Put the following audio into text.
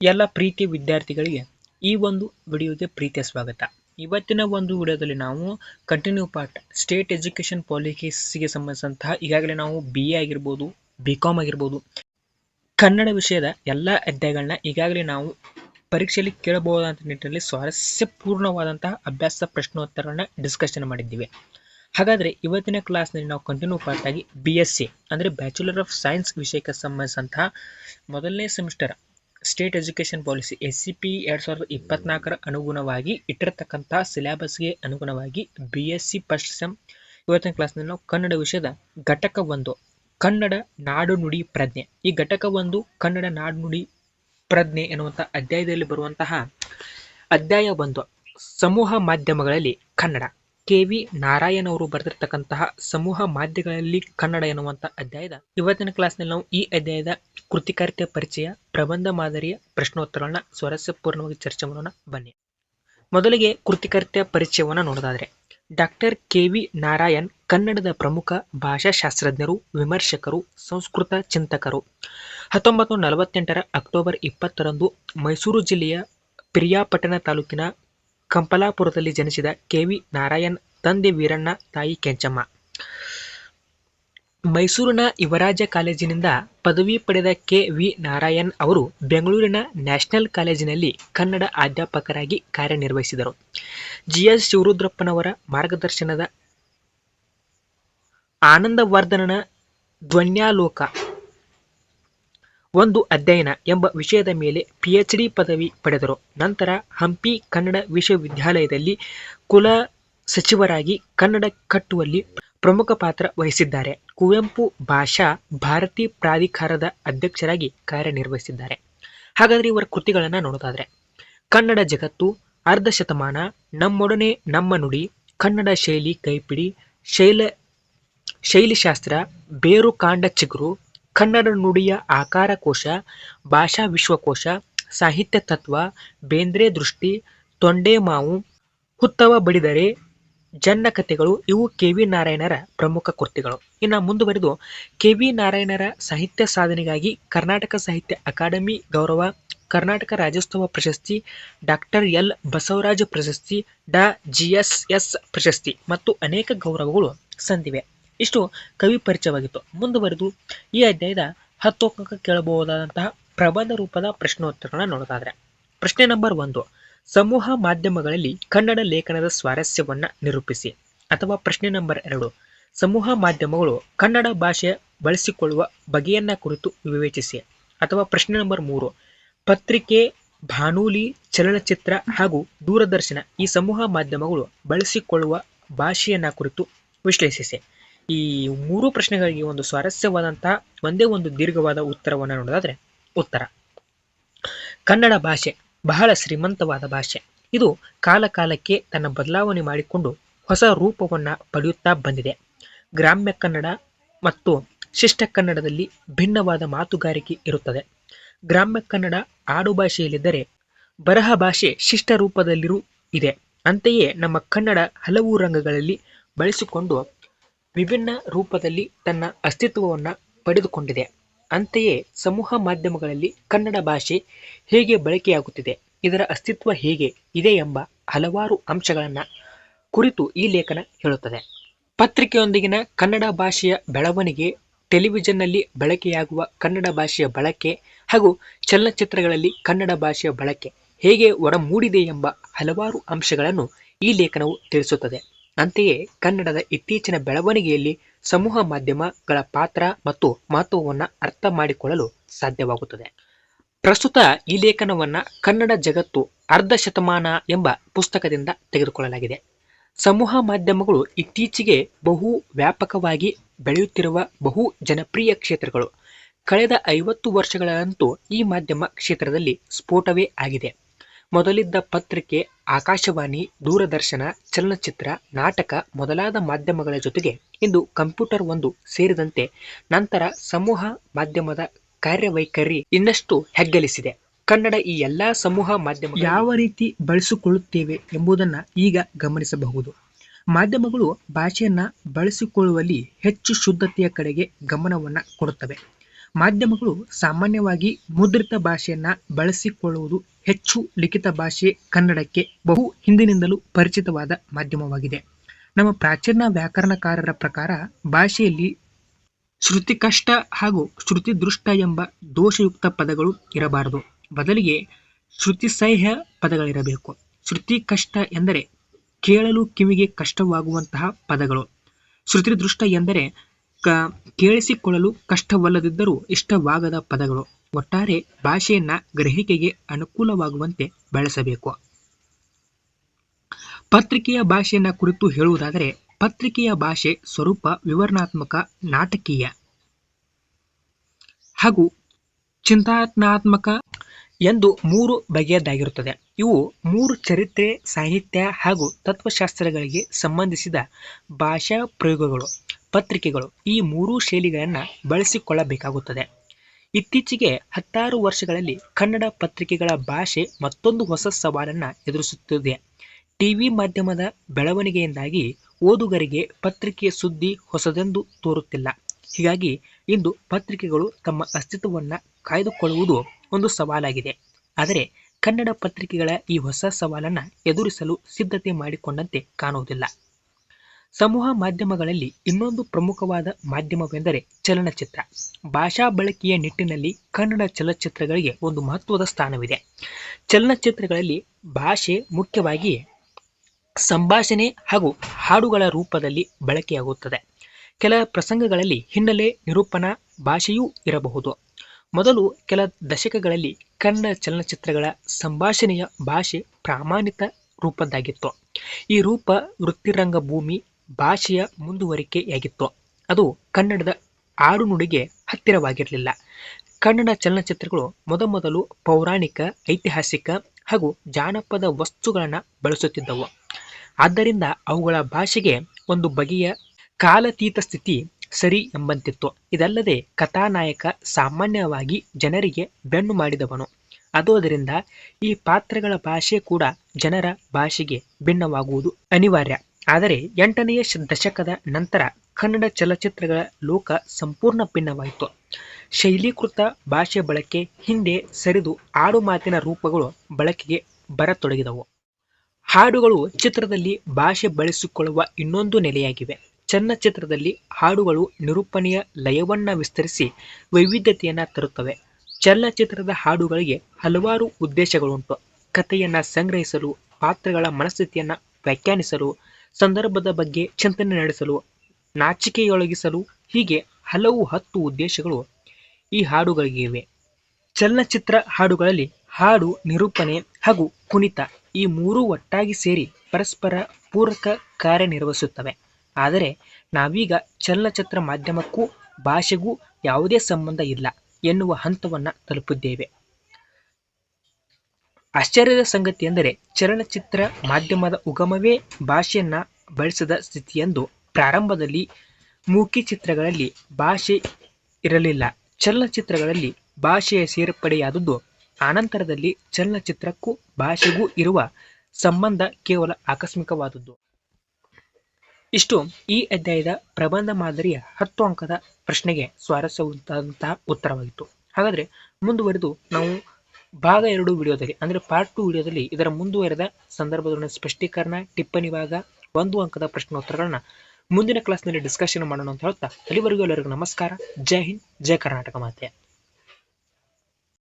ಎಲ್ಲ ಪ್ರೀತಿ ವಿದ್ಯಾರ್ಥಿಗಳಿಗೆ ಈ ಒಂದು ವಿಡಿಯೋಗೆ ಪ್ರೀತಿಯ ಸ್ವಾಗತ. ಇವತ್ತಿನ ಒಂದು ವಿಡಿಯೋದಲ್ಲಿ ನಾವು ಕಂಟಿನ್ಯೂ ಪಾರ್ಟ್ ಸ್ಟೇಟ್ ಎಜುಕೇಶನ್ ಪಾಲಿಸಿಗೆ ಸಂಬಂಧಿಸಿದಂತಹ ಈಗಾಗಲೇ ನಾವು ಬಿ ಎ ಆಗಿರ್ಬೋದು ಬಿ ಕಾಮ್ ಆಗಿರ್ಬೋದು, ಕನ್ನಡ ವಿಷಯದ ಎಲ್ಲ ಅಧ್ಯಾಯಗಳನ್ನ ಈಗಾಗಲೇ ನಾವು ಪರೀಕ್ಷೆಯಲ್ಲಿ ಕೇಳಬಹುದಾದಂಥ ನಿಟ್ಟಿನಲ್ಲಿ ಸ್ವಾರಸ್ಯಪೂರ್ಣವಾದಂತಹ ಅಭ್ಯಾಸ ಪ್ರಶ್ನೋತ್ತರಗಳನ್ನ ಡಿಸ್ಕಷನ್ ಮಾಡಿದ್ದೀವಿ. ಹಾಗಾದರೆ ಇವತ್ತಿನ ಕ್ಲಾಸ್ನಲ್ಲಿ ನಾವು ಕಂಟಿನ್ಯೂ ಪಾರ್ಟ್ ಆಗಿ ಬಿ ಎಸ್ ಸಿ ಅಂದರೆ ಬ್ಯಾಚುಲರ್ ಆಫ್ ಸೈನ್ಸ್ ವಿಷಯಕ್ಕೆ ಸಂಬಂಧಿಸಿದಂತಹ ಮೊದಲನೇ semester state education policy S C P ಎರಡು ಸಾವಿರದ ಇಪ್ಪತ್ನಾಲ್ಕರ ಅನುಗುಣವಾಗಿ ಇಟ್ಟಿರತಕ್ಕಂಥ ಸಿಲೆಬಸ್ಗೆ ಅನುಗುಣವಾಗಿ B S C first sem ಇವತ್ತಿನ ಕ್ಲಾಸ್ನಲ್ಲಿ ನಾವು ಕನ್ನಡ ವಿಷಯದ ಘಟಕ ಒಂದು, ಕನ್ನಡ ನಾಡು ನುಡಿ ಪ್ರಜ್ಞೆ. ಈ ಘಟಕ ಒಂದು, ಕನ್ನಡ ನಾಡು ನುಡಿ ಪ್ರಜ್ಞೆ ಎನ್ನುವಂಥ ಅಧ್ಯಾಯದಲ್ಲಿ ಬರುವಂತಹ ಅಧ್ಯಾಯ ಒಂದು, ಸಮೂಹ ಮಾಧ್ಯಮಗಳಲ್ಲಿ ಕನ್ನಡ. ಕೆ ವಿ ನಾರಾಯಣ್ ಅವರು ಬರೆದಿರ್ತಕ್ಕಂತಹ ಸಮೂಹ ಮಾಧ್ಯಮಗಳಲ್ಲಿ ಕನ್ನಡ ಎನ್ನುವಂತಹ ಅಧ್ಯಾಯದ ಇವತ್ತಿನ ಕ್ಲಾಸ್ನಲ್ಲಿ ನಾವು ಈ ಅಧ್ಯಾಯದ ಕೃತಿಕಾರಿತೆ ಪರಿಚಯ, ಪ್ರಬಂಧ ಮಾದರಿಯ ಪ್ರಶ್ನೋತ್ತರಗಳನ್ನ ಸ್ವಾರಸ್ಯಪೂರ್ಣವಾಗಿ ಚರ್ಚೆ ಮಾಡೋಣ. ಬನ್ನಿ. ಮೊದಲಿಗೆ ಕೃತಿಕಾರಿತೆಯ ಪರಿಚಯವನ್ನು ನೋಡೋದಾದ್ರೆ, ಡಾಕ್ಟರ್ ಕೆ ವಿ ನಾರಾಯಣ್ ಕನ್ನಡದ ಪ್ರಮುಖ ಭಾಷಾಶಾಸ್ತ್ರಜ್ಞರು, ವಿಮರ್ಶಕರು, ಸಂಸ್ಕೃತ ಚಿಂತಕರು. ಹತ್ತೊಂಬತ್ತು ನಲವತ್ತೆಂಟರ ಅಕ್ಟೋಬರ್ ಇಪ್ಪತ್ತರಂದು ಮೈಸೂರು ಜಿಲ್ಲೆಯ ಪಿರಿಯಾಪಟ್ಟಣ ತಾಲೂಕಿನ ಕಂಪಲಾಪುರದಲ್ಲಿ ಜನಿಸಿದ ಕೆವಿ ನಾರಾಯಣ್, ತಂದೆ ವೀರಣ್ಣ, ತಾಯಿ ಕೆಂಚಮ್ಮ. ಮೈಸೂರಿನ ಯುವರಾಜ ಕಾಲೇಜಿನಿಂದ ಪದವಿ ಪಡೆದ ಕೆ ವಿ ನಾರಾಯಣ್ ಅವರು ಬೆಂಗಳೂರಿನ ನ್ಯಾಷನಲ್ ಕಾಲೇಜಿನಲ್ಲಿ ಕನ್ನಡ ಅಧ್ಯಾಪಕರಾಗಿ ಕಾರ್ಯನಿರ್ವಹಿಸಿದರು. ಜಿ ಎಸ್ ಶಿವರುದ್ರಪ್ಪನವರ ಮಾರ್ಗದರ್ಶನದ ಆನಂದವರ್ಧನನ ಧ್ವನ್ಯಾಲೋಕ ಒಂದು ಅಧ್ಯಯನ ಎಂಬ ವಿಷಯದ ಮೇಲೆ ಪಿಎಚ್ಡಿ ಪದವಿ ಪಡೆದರು. ನಂತರ ಹಂಪಿ ಕನ್ನಡ ವಿಶ್ವವಿದ್ಯಾಲಯದಲ್ಲಿ ಕುಲ ಸಚಿವರಾಗಿ ಕನ್ನಡ ಕಟ್ಟುವಲ್ಲಿ ಪ್ರಮುಖ ಪಾತ್ರ ವಹಿಸಿದ್ದಾರೆ. ಕುವೆಂಪು ಭಾಷಾ ಭಾರತಿ ಪ್ರಾಧಿಕಾರದ ಅಧ್ಯಕ್ಷರಾಗಿ ಕಾರ್ಯನಿರ್ವಹಿಸಿದ್ದಾರೆ. ಹಾಗಾದರೆ ಇವರ ಕೃತಿಗಳನ್ನು ನೋಡೋದಾದ್ರೆ, ಕನ್ನಡ ಜಗತ್ತು, ಅರ್ಧ ಶತಮಾನ, ನಮ್ಮೊಡನೆ ನಮ್ಮ ನುಡಿ, ಕನ್ನಡ ಶೈಲಿ ಕೈಪಿಡಿ, ಶೈಲ, ಶೈಲಿಶಾಸ್ತ್ರ, ಬೇರು ಕಾಂಡ ಚಿಗುರು ಕನ್ನಡ ನುಡಿಯ ಆಕಾರ ಕೋಶ ಭಾಷಾ ವಿಶ್ವಕೋಶ ಸಾಹಿತ್ಯ ತತ್ವ ಬೇಂದ್ರೆ ದೃಷ್ಟಿ, ತೊಂಡೆ ಮಾವು, ಹುತ್ತವ ಬಡಿದರೆ ಜನ್ನ ಕಥೆಗಳು, ಇವು ಕೆ ವಿ ನಾರಾಯಣರ ಪ್ರಮುಖ ಕೃತಿಗಳು. ಇನ್ನು ಮುಂದುವರೆದು, ಕೆ ವಿ ನಾರಾಯಣರ ಸಾಹಿತ್ಯ ಸಾಧನೆಗಾಗಿ ಕರ್ನಾಟಕ ಸಾಹಿತ್ಯ ಅಕಾಡೆಮಿ ಗೌರವ, ಕರ್ನಾಟಕ ರಾಜ್ಯೋತ್ಸವ ಪ್ರಶಸ್ತಿ, ಡಾಕ್ಟರ್ ಎಲ್ ಬಸವರಾಜ ಪ್ರಶಸ್ತಿ, ಡಾ ಜಿ ಎಸ್ ಎಸ್ ಪ್ರಶಸ್ತಿ ಮತ್ತು ಅನೇಕ ಗೌರವಗಳು ಸಂದಿವೆ. ಇಷ್ಟು ಕವಿ ಪರಿಚಯವಾಗಿತ್ತು. ಮುಂದುವರೆದು ಈ ಅಧ್ಯಾಯದ ಹತ್ತು ಅಂಕ ಕೇಳಬಹುದಾದಂತಹ ಪ್ರಬಂಧ ರೂಪದ ಪ್ರಶ್ನೋತ್ತರಗಳನ್ನ ನೋಡೋದಾದ್ರೆ, ಪ್ರಶ್ನೆ ನಂಬರ್ ಒಂದು, ಸಮೂಹ ಮಾಧ್ಯಮಗಳಲ್ಲಿ ಕನ್ನಡ ಲೇಖನದ ಸ್ವಾರಸ್ಯವನ್ನ ನಿರೂಪಿಸಿ ಅಥವಾ ಪ್ರಶ್ನೆ ನಂಬರ್ ಎರಡು, ಸಮೂಹ ಮಾಧ್ಯಮಗಳು ಕನ್ನಡ ಭಾಷೆ ಬಳಸಿಕೊಳ್ಳುವ ಬಗೆಯನ್ನ ಕುರಿತು ವಿವೇಚಿಸಿ ಅಥವಾ ಪ್ರಶ್ನೆ ನಂಬರ್ ಮೂರು, ಪತ್ರಿಕೆ ಬಾನುಲಿ ಚಲನಚಿತ್ರ ಹಾಗೂ ದೂರದರ್ಶನ ಈ ಸಮೂಹ ಮಾಧ್ಯಮಗಳು ಬಳಸಿಕೊಳ್ಳುವ ಭಾಷೆಯನ್ನ ಕುರಿತು ವಿಶ್ಲೇಷಿಸಿ. ಈ ಮೂರು ಪ್ರಶ್ನೆಗಳಿಗೆ ಒಂದು ಸ್ವಾರಸ್ಯವಾದಂತಹ ಒಂದೇ ಒಂದು ದೀರ್ಘವಾದ ಉತ್ತರವನ್ನು ನೋಡೋದಾದ್ರೆ ಉತ್ತರ. ಕನ್ನಡ ಭಾಷೆ ಬಹಳ ಶ್ರೀಮಂತವಾದ ಭಾಷೆ. ಇದು ಕಾಲ ಕಾಲಕ್ಕೆ ತನ್ನ ಬದಲಾವಣೆ ಮಾಡಿಕೊಂಡು ಹೊಸ ರೂಪವನ್ನು ಪಡೆಯುತ್ತಾ ಬಂದಿದೆ. ಗ್ರಾಮ್ಯ ಕನ್ನಡ ಮತ್ತು ಶಿಷ್ಟ ಕನ್ನಡದಲ್ಲಿ ಭಿನ್ನವಾದ ಮಾತುಗಾರಿಕೆ ಇರುತ್ತದೆ. ಗ್ರಾಮ್ಯ ಕನ್ನಡ ಆಡು ಭಾಷೆಯಲ್ಲಿದ್ದರೆ ಬರಹ ಭಾಷೆ ಶಿಷ್ಟ ರೂಪದಲ್ಲಿರೂ ಇದೆ. ಅಂತೆಯೇ ನಮ್ಮ ಕನ್ನಡ ಹಲವು ರಂಗಗಳಲ್ಲಿ ಬಳಸಿಕೊಂಡು ವಿಭಿನ್ನ ರೂಪದಲ್ಲಿ ತನ್ನ ಅಸ್ತಿತ್ವವನ್ನು ಪಡೆದುಕೊಂಡಿದೆ. ಅಂತೆಯೇ ಸಮೂಹ ಮಾಧ್ಯಮಗಳಲ್ಲಿ ಕನ್ನಡ ಭಾಷೆ ಹೇಗೆ ಬಳಕೆಯಾಗುತ್ತಿದೆ, ಇದರ ಅಸ್ತಿತ್ವ ಹೇಗೆ ಇದೆ ಎಂಬ ಹಲವಾರು ಅಂಶಗಳನ್ನು ಕುರಿತು ಈ ಲೇಖನ ಹೇಳುತ್ತದೆ. ಪತ್ರಿಕೆಯೊಂದಿಗಿನ ಕನ್ನಡ ಭಾಷೆಯ ಬೆಳವಣಿಗೆ, ಟೆಲಿವಿಷನ್ನಲ್ಲಿ ಬಳಕೆಯಾಗುವ ಕನ್ನಡ ಭಾಷೆಯ ಬಳಕೆ ಹಾಗೂ ಚಲನಚಿತ್ರಗಳಲ್ಲಿ ಕನ್ನಡ ಭಾಷೆಯ ಬಳಕೆ ಹೇಗೆ ಒಡಮೂಡಿದೆ ಎಂಬ ಹಲವಾರು ಅಂಶಗಳನ್ನು ಈ ಲೇಖನವು ತಿಳಿಸುತ್ತದೆ. ಅಂತೆಯೇ ಕನ್ನಡದ ಇತ್ತೀಚಿನ ಬೆಳವಣಿಗೆಯಲ್ಲಿ ಸಮೂಹ ಮಾಧ್ಯಮಗಳ ಪಾತ್ರ ಮತ್ತು ಮಹತ್ವವನ್ನು ಅರ್ಥ ಮಾಡಿಕೊಳ್ಳಲು ಸಾಧ್ಯವಾಗುತ್ತದೆ. ಪ್ರಸ್ತುತ ಈ ಲೇಖನವನ್ನು ಕನ್ನಡ ಜಗತ್ತು ಅರ್ಧ ಶತಮಾನ ಎಂಬ ಪುಸ್ತಕದಿಂದ ತೆಗೆದುಕೊಳ್ಳಲಾಗಿದೆ. ಸಮೂಹ ಮಾಧ್ಯಮಗಳು ಇತ್ತೀಚೆಗೆ ಬಹು ವ್ಯಾಪಕವಾಗಿ ಬೆಳೆಯುತ್ತಿರುವ ಬಹು ಜನಪ್ರಿಯ ಕ್ಷೇತ್ರಗಳು. ಕಳೆದ ಐವತ್ತು ವರ್ಷಗಳಂತೂ ಈ ಮಾಧ್ಯಮ ಕ್ಷೇತ್ರದಲ್ಲಿ ಸ್ಫೋಟವೇ ಆಗಿದೆ. ಮೊದಲಿದ್ದ ಪತ್ರಿಕೆ ಆಕಾಶವಾಣಿ, ದೂರದರ್ಶನ, ಚಲನಚಿತ್ರ, ನಾಟಕ ಮೊದಲಾದ ಮಾಧ್ಯಮಗಳ ಜೊತೆಗೆ ಇಂದು ಕಂಪ್ಯೂಟರ್ ಒಂದು ಸೇರಿದಂತೆ ನಂತರ ಸಮೂಹ ಮಾಧ್ಯಮದ ಕಾರ್ಯವೈಖರಿ ಇನ್ನಷ್ಟು ಹೆಗ್ಗಳಿಸಿದೆ. ಕನ್ನಡ ಈ ಎಲ್ಲಾ ಸಮೂಹ ಮಾಧ್ಯಮ ಯಾವ ರೀತಿ ಬಳಸಿಕೊಳ್ಳುತ್ತೇವೆ ಎಂಬುದನ್ನು ಈಗ ಗಮನಿಸಬಹುದು. ಮಾಧ್ಯಮಗಳು ಭಾಷೆಯನ್ನ ಬಳಸಿಕೊಳ್ಳುವಲ್ಲಿ ಹೆಚ್ಚು ಶುದ್ಧತೆಯ ಕಡೆಗೆ ಗಮನವನ್ನು ಕೊಡುತ್ತವೆ. ಮಾಧ್ಯಮಗಳು ಸಾಮಾನ್ಯವಾಗಿ ಮುದ್ರಿತ ಭಾಷೆಯನ್ನ ಬಳಸಿಕೊಳ್ಳುವುದು ಹೆಚ್ಚು ಲಿಖಿತ ಭಾಷೆ ಕನ್ನಡಕ್ಕೆ ಬಹು ಹಿಂದಿನಿಂದಲೂ ಪರಿಚಿತವಾದ ಮಾಧ್ಯಮವಾಗಿದೆ. ನಮ್ಮ ಪ್ರಾಚೀನ ವ್ಯಾಕರಣಕಾರರ ಪ್ರಕಾರ ಭಾಷೆಯಲ್ಲಿ ಶ್ರುತಿ ಕಷ್ಟ ಹಾಗೂ ಶ್ರುತಿ ದೃಷ್ಟ ಎಂಬ ದೋಷಯುಕ್ತ ಪದಗಳು ಇರಬಾರದು. ಬದಲಿಗೆ ಶ್ರುತಿಸಹ್ಯ ಪದಗಳಿರಬೇಕು. ಶ್ರುತಿ ಕಷ್ಟ ಎಂದರೆ ಕೇಳಲು ಕಿವಿಗೆ ಕಷ್ಟವಾಗುವಂತಹ ಪದಗಳು. ಶ್ರುತಿ ದೃಷ್ಟ ಎಂದರೆ ಕ ಕೇಳಿಸಿಕೊಳ್ಳಲು ಕಷ್ಟವಲ್ಲದಿದ್ದರೂ ಇಷ್ಟವಾಗದ ಪದಗಳು. ಒಟ್ಟಾರೆ ಭಾಷೆಯನ್ನ ಗ್ರಹಿಕೆಗೆ ಅನುಕೂಲವಾಗುವಂತೆ ಬಳಸಬೇಕು. ಪತ್ರಿಕೆಯ ಭಾಷೆಯನ್ನ ಕುರಿತು ಹೇಳುವುದಾದರೆ, ಪತ್ರಿಕೆಯ ಭಾಷೆ ಸ್ವರೂಪ ವಿವರಣಾತ್ಮಕ, ನಾಟಕೀಯ ಹಾಗೂ ಚಿಂತನಾತ್ಮಕ ಎಂದು ಮೂರು ಬಗೆಯದ್ದಾಗಿರುತ್ತದೆ. ಇವು ಮೂರು ಚರಿತ್ರೆ, ಸಾಹಿತ್ಯ ಹಾಗೂ ತತ್ವಶಾಸ್ತ್ರಗಳಿಗೆ ಸಂಬಂಧಿಸಿದ ಭಾಷಾ ಪ್ರಯೋಗಗಳು, ಪತ್ರಿಕೆಗಳು ಈ ಮೂರು ಶೈಲಿಗಳನ್ನು ಬಳಸಿಕೊಳ್ಳಬೇಕಾಗುತ್ತದೆ. ಇತ್ತೀಚೆಗೆ ಹತ್ತಾರು ವರ್ಷಗಳಲ್ಲಿ ಕನ್ನಡ ಪತ್ರಿಕೆಗಳ ಭಾಷೆ ಮತ್ತೊಂದು ಹೊಸ ಸವಾಲನ್ನು ಎದುರಿಸುತ್ತಿದೆ. ಟಿವಿ ಮಾಧ್ಯಮದ ಬೆಳವಣಿಗೆಯಿಂದಾಗಿ ಓದುಗರಿಗೆ ಪತ್ರಿಕೆಯ ಸುದ್ದಿ ಹೊಸದೆಂದು ತೋರುತ್ತಿಲ್ಲ. ಹೀಗಾಗಿ ಇಂದು ಪತ್ರಿಕೆಗಳು ತಮ್ಮ ಅಸ್ತಿತ್ವವನ್ನು ಕಾಯ್ದುಕೊಳ್ಳುವುದು ಒಂದು ಸವಾಲಾಗಿದೆ. ಆದರೆ ಕನ್ನಡ ಪತ್ರಿಕೆಗಳ ಈ ಹೊಸ ಸವಾಲನ್ನು ಎದುರಿಸಲು ಸಿದ್ಧತೆ ಮಾಡಿಕೊಂಡಂತೆ ಕಾಣುವುದಿಲ್ಲ. ಸಮೂಹ ಮಾಧ್ಯಮಗಳಲ್ಲಿ ಇನ್ನೊಂದು ಪ್ರಮುಖವಾದ ಮಾಧ್ಯಮವೆಂದರೆ ಚಲನಚಿತ್ರ. ಭಾಷಾ ಬಳಕೆಯ ನಿಟ್ಟಿನಲ್ಲಿ ಕನ್ನಡ ಚಲನಚಿತ್ರಗಳಿಗೆ ಒಂದು ಮಹತ್ವದ ಸ್ಥಾನವಿದೆ. ಚಲನಚಿತ್ರಗಳಲ್ಲಿ ಭಾಷೆ ಮುಖ್ಯವಾಗಿ ಸಂಭಾಷಣೆ ಹಾಗೂ ಹಾಡುಗಳ ರೂಪದಲ್ಲಿ ಬಳಕೆಯಾಗುತ್ತದೆ. ಕೆಲ ಪ್ರಸಂಗಗಳಲ್ಲಿ ಹಿನ್ನೆಲೆ ನಿರೂಪಣಾ ಭಾಷೆಯೂ ಇರಬಹುದು. ಮೊದಲು ಕೆಲ ದಶಕಗಳಲ್ಲಿ ಕನ್ನಡ ಚಲನಚಿತ್ರಗಳ ಸಂಭಾಷಣೆಯ ಭಾಷೆ ಪ್ರಾಮಾಣಿತ ರೂಪದ್ದಾಗಿತ್ತು. ಈ ರೂಪ ವೃತ್ತಿರಂಗಭೂಮಿ ಭಾಷೆಯ ಮುಂದುವರಿಕೆಯಾಗಿತ್ತು. ಅದು ಕನ್ನಡದ ಆಡುನುಡಿಗೆ ಹತ್ತಿರವಾಗಿರಲಿಲ್ಲ. ಕನ್ನಡ ಚಲನಚಿತ್ರಗಳು ಮೊದಮೊದಲು ಪೌರಾಣಿಕ, ಐತಿಹಾಸಿಕ ಹಾಗೂ ಜಾನಪದ ವಸ್ತುಗಳನ್ನು ಬಳಸುತ್ತಿದ್ದವು. ಆದ್ದರಿಂದ ಅವುಗಳ ಭಾಷೆಗೆ ಒಂದು ಬಗೆಯ ಕಾಲತೀತ ಸ್ಥಿತಿ ಸರಿ ಎಂಬಂತಿತ್ತು. ಇದಲ್ಲದೆ ಕಥಾನಾಯಕ ಸಾಮಾನ್ಯವಾಗಿ ಜನರಿಗೆ ಬೆನ್ನು ಮಾಡಿದವನು. ಅದೋದರಿಂದ ಈ ಪಾತ್ರಗಳ ಭಾಷೆ ಕೂಡ ಜನರ ಭಾಷೆಗೆ ಭಿನ್ನವಾಗುವುದು ಅನಿವಾರ್ಯ. ಆದರೆ ಎಂಟನೆಯ ದಶಕದ ನಂತರ ಕನ್ನಡ ಚಲನಚಿತ್ರಗಳ ಲೋಕ ಸಂಪೂರ್ಣ ಭಿನ್ನವಾಯಿತು. ಶೈಲೀಕೃತ ಭಾಷೆ ಬಳಕೆ ಹಿಂದೆ ಸರಿದು ಆಡು ಮಾತಿನ ರೂಪಗಳು ಬಳಕೆಗೆ ಬರತೊಡಗಿದವು. ಹಾಡುಗಳು ಚಿತ್ರದಲ್ಲಿ ಭಾಷೆ ಬಳಸಿಕೊಳ್ಳುವ ಇನ್ನೊಂದು ನೆಲೆಯಾಗಿವೆ. ಚಲನಚಿತ್ರದಲ್ಲಿ ಹಾಡುಗಳು ನಿರೂಪಣೆಯ ಲಯವನ್ನು ವಿಸ್ತರಿಸಿ ವೈವಿಧ್ಯತೆಯನ್ನು ತರುತ್ತವೆ. ಚಲನಚಿತ್ರದ ಹಾಡುಗಳಿಗೆ ಹಲವಾರು ಉದ್ದೇಶಗಳುಂಟು. ಕಥೆಯನ್ನು ಸಂಗ್ರಹಿಸಲು, ಪಾತ್ರಗಳ ಮನಸ್ಥಿತಿಯನ್ನು ವ್ಯಾಖ್ಯಾನಿಸಲು ಸಂದರ್ಭದ ಬಗ್ಗೆ ಚಿಂತನೆ ನಡೆಸಲು, ನಾಚಿಕೆಯೊಳಗಿಸಲು ಹೀಗೆ ಹಲವು ಹತ್ತು ಉದ್ದೇಶಗಳು ಈ ಹಾಡುಗಳಿಗಿವೆ. ಚಲನಚಿತ್ರ ಹಾಡುಗಳಲ್ಲಿ ಹಾಡು, ನಿರೂಪಣೆ ಹಾಗೂ ಕುಣಿತ ಈ ಮೂರೂ ಒಟ್ಟಾಗಿ ಸೇರಿ ಪರಸ್ಪರ ಪೂರಕ ಕಾರ್ಯನಿರ್ವಹಿಸುತ್ತವೆ. ಆದರೆ ನಾವೀಗ ಚಲನಚಿತ್ರ ಮಾಧ್ಯಮಕ್ಕೂ ಭಾಷೆಗೂ ಯಾವುದೇ ಸಂಬಂಧ ಇಲ್ಲ ಎನ್ನುವ ಹಂತವನ್ನು ತಲುಪಿದ್ದೇವೆ. ಆಶ್ಚರ್ಯದ ಸಂಗತಿ ಎಂದರೆ ಚಲನಚಿತ್ರ ಮಾಧ್ಯಮದ ಉಗಮವೇ ಭಾಷೆಯನ್ನ ಬಳಸದ ಸ್ಥಿತಿಯೆಂದು ಪ್ರಾರಂಭದಲ್ಲಿ ಮೂಕಿ ಚಿತ್ರಗಳಲ್ಲಿ ಭಾಷೆ ಇರಲಿಲ್ಲ. ಚಲನಚಿತ್ರಗಳಲ್ಲಿ ಭಾಷೆಯ ಸೇರ್ಪಡೆಯಾದದ್ದು ಆನಂತರದಲ್ಲಿ ಚಲನಚಿತ್ರಕ್ಕೂ ಭಾಷೆಗೂ ಇರುವ ಸಂಬಂಧ ಕೇವಲ ಆಕಸ್ಮಿಕವಾದದ್ದು ಇಷ್ಟು ಈ ಅಧ್ಯಾಯದ ಪ್ರಬಂಧ ಮಾದರಿಯ ಹತ್ತು ಅಂಕದ ಪ್ರಶ್ನೆಗೆ ಸ್ವಾರಸ್ಯವಂತಹ ಉತ್ತರವಾಗಿತ್ತು. ಹಾಗಾದ್ರೆ ಮುಂದುವರೆದು ನಾವು ಭಾಗ ಎರಡು ವಿಡಿಯೋದಲ್ಲಿ, ಅಂದ್ರೆ ಪಾರ್ಟ್ ಟು ವಿಡಿಯೋದಲ್ಲಿ ಇದರ ಮುಂದುವರೆದ ಸಂದರ್ಭದ ಸ್ಪಷ್ಟೀಕರಣ, ಟಿಪ್ಪಣಿ ಭಾಗ, ಒಂದು ಅಂಕದ ಪ್ರಶ್ನೋತ್ತರಗಳನ್ನು ಮುಂದಿನ ಕ್ಲಾಸ್ನಲ್ಲಿ ಡಿಸ್ಕಷನ್ ಮಾಡೋಣ ಅಂತ ಹೇಳ್ತಾ, ಅಲ್ಲಿವರೆಗೂ ಎಲ್ಲರಿಗೂ ನಮಸ್ಕಾರ. ಜೈ ಹಿಂದ್, ಜೈ ಕರ್ನಾಟಕ ಮಾತೆ.